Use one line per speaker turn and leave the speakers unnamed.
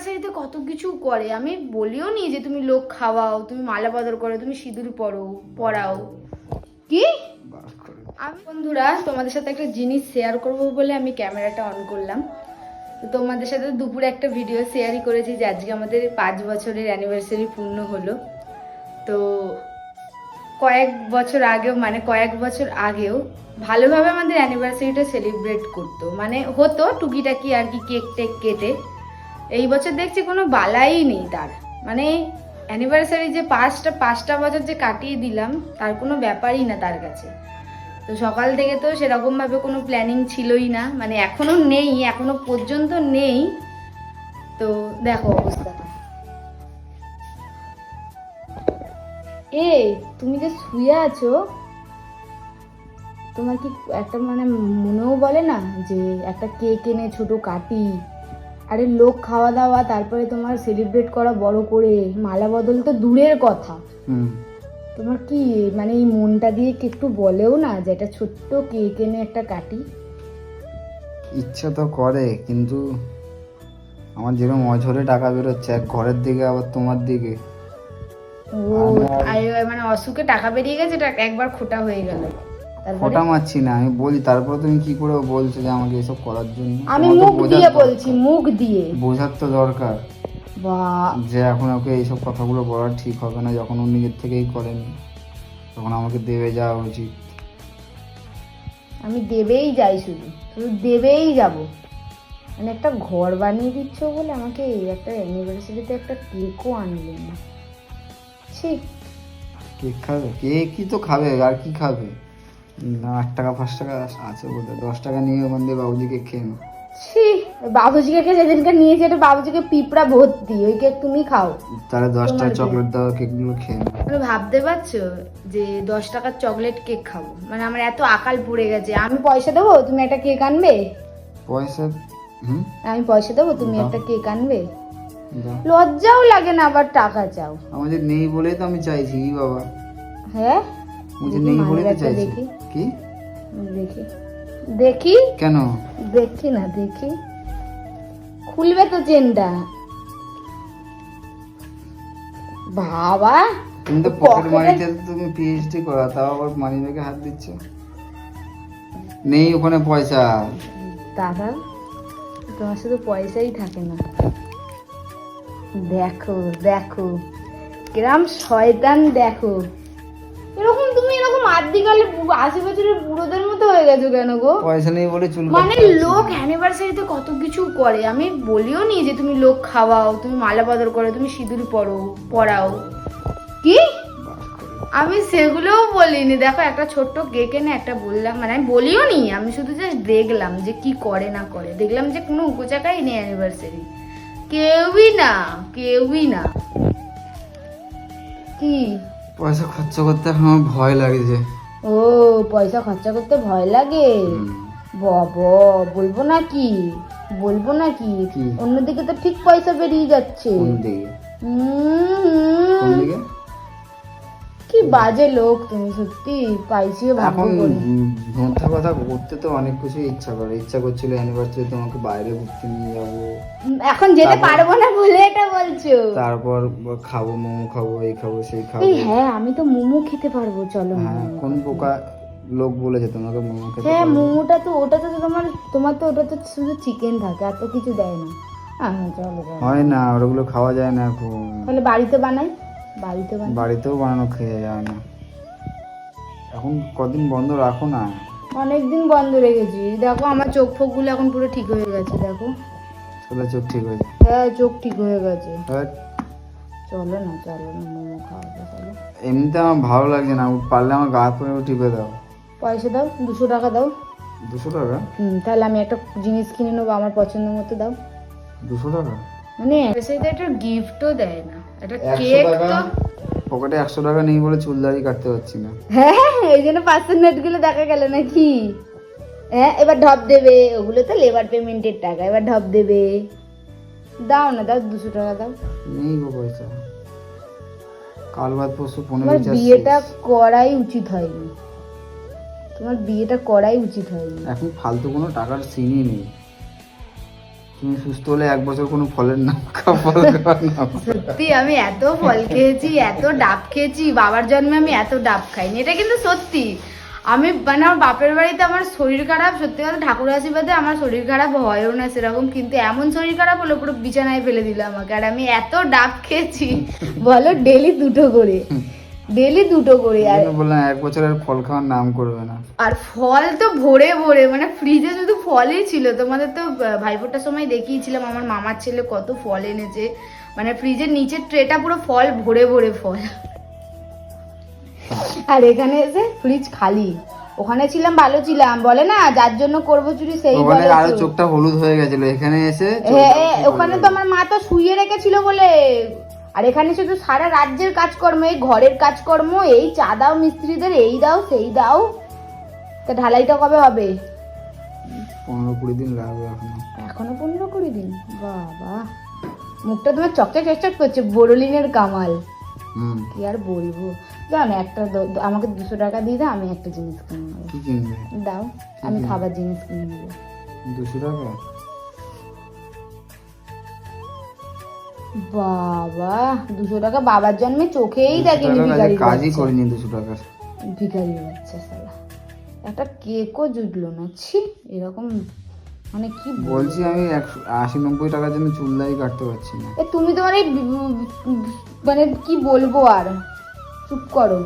অ্যানিভার্সারিতে কত কিছু করে। আমি বলিও নি যে তুমি লোক খাওয়াও, তুমি মালা বদল করো, তুমি সিঁদুর পরো, পরাও। কি? আমি বন্ধুরা, তোমাদের সাথে একটা জিনিস শেয়ার করব বলে আমি ক্যামেরাটা অন করলাম। তোমাদের সাথে দুপুরে একটা ভিডিও শেয়ারই করেছি যে আজকে আমাদের পাঁচ বছরের অ্যানিভার্সারি পূর্ণ হলো। তো কয়েক বছর আগেও মানে কয়েক বছর আগেও ভালোভাবে আমাদের অ্যানিভার্সারিটা সেলিব্রেট করতো। মানে হতো টুকিটাকি আর কি কেক টেক কেটে। এই বছর দেখছি কোনো বালাই নেই তার। মানে অ্যানিভার্সারি যে পাঁচটা পাঁচটা বছর যে কাটিয়ে দিলাম, তার কোনো ব্যাপারই না তার কাছে। তো সকাল থেকে তো সেরকমভাবে কোনো প্ল্যানিং ছিলই না। মানে এখনও নেই এখনও পর্যন্ত নেই। তো দেখো অবস্থাটা এ, তুমি যে শুয়ে আছো, তোমার কি একটা মানে মনেও বলে না যে একটা কেক এনে ছোট কাটি? আরে লোক খাওয়া দাওয়া তারপরে তোমার সেলিব্রেট করা বড় করে মালা বদল তো দূরের কথা।
হুম।
তোমার কি মানে এই মনটা দিয়ে কি একটু বলেও না যে একটা ছোট্ট কেক এনে একটা কাটি?
ইচ্ছা তো করে কিন্তু আমার যেরকম অঝরে টাকা বেরোচ্ছে এক ঘরের দিকে আবার তোমার দিকে।
ও মানে অসুখে টাকা বেরিয়ে গেছে এটা একবার খোটা হয়ে গেল।
ফোটা মারছি না আমি বলি তারপর তুমি কি করে বলছো যে আমাকে এসব করার জন্য?
আমি মুখ দিয়ে বলছি মুখ দিয়ে।
বোঝার তো দরকার।
বা
যে এখন ওকে এইসব কথাগুলো বলা ঠিক হবে না যখন ও নিজের থেকেই করেনি তখন আমাকে দেবে যাওয়া উচিত।
আমি দেবেই যাই শুধু শুধু দেবেই যাব। মানে একটা ঘর বানিয়ে দিচ্ছ বলে আমাকে এই একটা অ্যানিভার্সারিতে একটা কেকও আনলে না। ঠিক
কেক খাবে? কেকই তো খাবে আর কি খাবে? আট টাকা পাঁচ টাকা আছে বোধহয় দশ টাকা নিয়ে ওখান দিয়ে বাবুজিকে খেয়ে নাও।
ছি বাবুজিকে কে যেদিনকে নিয়েছে এটা বাবুজিকে পিঁপড়া ভর্তি ওই কেক তুমি খাও।
তাহলে দশটা
তোমার
চকলেট দেওয়া কেকগুলো খেয়ে।
তুমি ভাবতে পারছ যে দশ টাকার চকলেট কেক খাব? মানে আমার এত আকাল পড়ে গেছে। আমি পয়সা দেবো তুমি একটা কেক আনবে?
পয়সা হুম?
আমি পয়সা দেবো তুমি একটা কেক আনবে? লজ্জাও লাগে না আবার টাকা চাও।
আমাদের নেই বলেই তো আমি চাইছি বাবা?
হ্যাঁ?
মুঝে নেই বলেই তো চাইছি।
দেখি।
কি?
দেখি। দেখি?
কেন?
দেখি না দেখি। খুলবে তো চেনটা। বাবা
তুমি তো
পকেটে-
পকেট মানিতে তুমি পিএইচডি করা তাও আবার মানি ব্যাগে হাত দিচ্ছ। নেই ওখানে পয়সা।
দাদা তোমার শুধু পয়সাই থাকে না। দেখো দেখো। কিরাম শয়তান দেখো। এরকম তুমি এরকম আদিকালে আশি বছরের বুড়োদের মতো হয়ে গেছো কেন গো?
পয়সা নেই বলে চুল
মানে লোক অ্যানিভার্সারিতে কত কিছু করে। আমি বলিও নি যে তুমি লোক খাওয়াও তুমি মালা বদল করো তুমি সিঁদুর পরো পরাও। কি? আমি সেগুলোও বলিনি। দেখো একটা ছোট্ট কেক এনে একটা বললাম। মানে আমি বলিও নি আমি শুধু জাস্ট দেখলাম যে কি করে না করে। দেখলাম যে কোনো উপচাকাই নেই অ্যানিভার্সারি কেউই না কেউই না। কি?
পয়সা খরচা করতে এখন আমার ভয় যে।
ও পয়সা খরচা করতে ভয় লাগে। বাবা বলব না কি বলব না কি? অন্যদিকে তো ঠিক পয়সা বেরিয়ে যাচ্ছে।
হুম হুম।
কি বাজে লোক তুমি সত্যি পাইছিও ভাগ্য
এখন
করে।
মিথ্যা কথা করতে তো অনেক কিছু ইচ্ছা করে। ইচ্ছা করছিল অ্যানিভার্সারি তোমাকে বাইরে ঘুরতে নিয়ে যাব।
উম, এখন যেতে
তারপর-
পারব না বলে এটা বলছো।
তারপর খাব মোমো খাব এই খাব সেই খাব।
এই হ্যাঁ আমি তো মোমো খেতে পারব চলো
হ্যাঁ
মোমো।
কোন পোকা লোক বলেছে তোমাকে মোমো খেতে
হ্যাঁ
পারবে?
মোমোটা তো ওটা তো তোমার তোমার তো ওটা তো শুধু চিকেন থাকে আর তো কিছু দেয় না। চলো চলো।
হয় না ওগুলো খাওয়া যায় না এখন।
তাহলে বাড়িতে বানাই? বাড়িতে
বাড়িতেও বানানো খেয়ে যায় না। এখন কদিন বন্ধ রাখো না।
অনেকদিন বন্ধ রেখেছি। দেখো আমার চোখ ফোকগুলো এখন পুরো ঠিক হয়ে গেছে দেখো।
তাহলে চোখ ঠিক হয়ে
হ্যাঁ চোখ ঠিক হয়ে গেছে।
But
চলো না চলো না মোমো খাওয়া চলো।
এমনিতে আমার ভালো লাগছে না। পারলে আমার গা পরে টিপে দাও।
পয়সা দাও দুশো টাকা দাও।
দুশো টাকা?
হুম তাহলে আমি একটা জিনিস কিনে নেব আমার পছন্দ মতো দাও।
দুশো টাকা?
মানে সেটা একটা গিফটও দেয় না। একটা কেক তো
পকেটে একশো টাকা নেই বলে চুল দাড়ি কাটতে পারছি না।
হ্যাঁ এই জন্য পাঁচশো নোটগুলো দেখা গেল নাকি? হ্যাঁ এবার ঢপ দেবে। ওগুলো তো লেবার পেমেন্টের টাকা এবার ঢপ দেবে। দাও না দাও দুশো টাকা দাও।
নেই গো পয়সা। কাল বাদ পরশু পনেরো
বিয়েটা করাই উচিত হয়নি। তোমার বিয়েটা করাই উচিত হয়নি।
এখন ফালতু কোনো টাকার সিনই নেই। তুমি সুস্থ হলে এক বছর কোনো ফলের নাম ফল
সত্যি, আমি এত ফল খেয়েছি, এত ডাব খেয়েছি, বাবার জন্মে আমি এত ডাব খাইনি। এটা কিন্তু সত্যি। আমি মানে আমার বাপের বাড়িতে আমার শরীর খারাপ, সত্যি কথা ঠাকুর আশীর্বাদে আমার শরীর খারাপ হয়ও না সেরকম, কিন্তু এমন শরীর খারাপ হলো পুরো বিছানায় ফেলে দিল আমাকে। আর আমি এত ডাব খেয়েছি, বলো, ডেলি দুটো করে। ডেলি দুটো করে আর
বললাম এক বছরের ফল খাওয়ার নাম করবে না।
আর ফল তো ভরে ভরে মানে ফ্রিজে শুধু ফলই ছিল। তোমাদের তো ভাইফোঁটার সময় দেখিয়েছিলাম আমার মামার ছেলে কত ফল এনেছে। মানে ফ্রিজের নিচের ট্রেটা পুরো ফল ভরে ভরে ফল। আর এখানে এসে ফ্রিজ খালি। ওখানে ছিলাম ভালো ছিলাম। বলে না যার জন্য করব চুরি সেই বলে আরও
চোখটা হলুদ হয়ে গেছিল। এখানে এসে
হ্যাঁ ওখানে তো আমার মা তো শুয়ে রেখেছিল বলে আর এখানে শুধু সারা রাজ্যের কাজকর্ম এই ঘরের কাজকর্ম এই চা দাও মিস্ত্রিদের এই দাও সেই দাও। তা ঢালাইটা কবে হবে?
পনেরো কুড়ি দিন লাগবে এখনও।
এখনও পনেরো কুড়ি দিন? বাবা। মুখটা তোমার চকচক চকচক করছে বোরোলিনের কামাল। কি আর বলব? জানো একটা আমাকে দুশো টাকা দিয়ে দাও আমি একটা জিনিস কিনে নেব। দাও আমি খাবার জিনিস কিনে নেব।
দুশো টাকা?
বাবা দুশো টাকা বাবার জন্মে চোখেই দেখেনি ভিখারি
কাজই করিনি দুশো টাকার।
ভিখারি বাচ্চা সালা একটা কেকও জুটলো না ছি এরকম মানে কি
বলছি আমি একশো আশি নব্বই টাকার জন্য চুল দাড়ি কাটতে পারছি না।
তুমি তোমার এই মানে কি বলব আর? চুপ করো।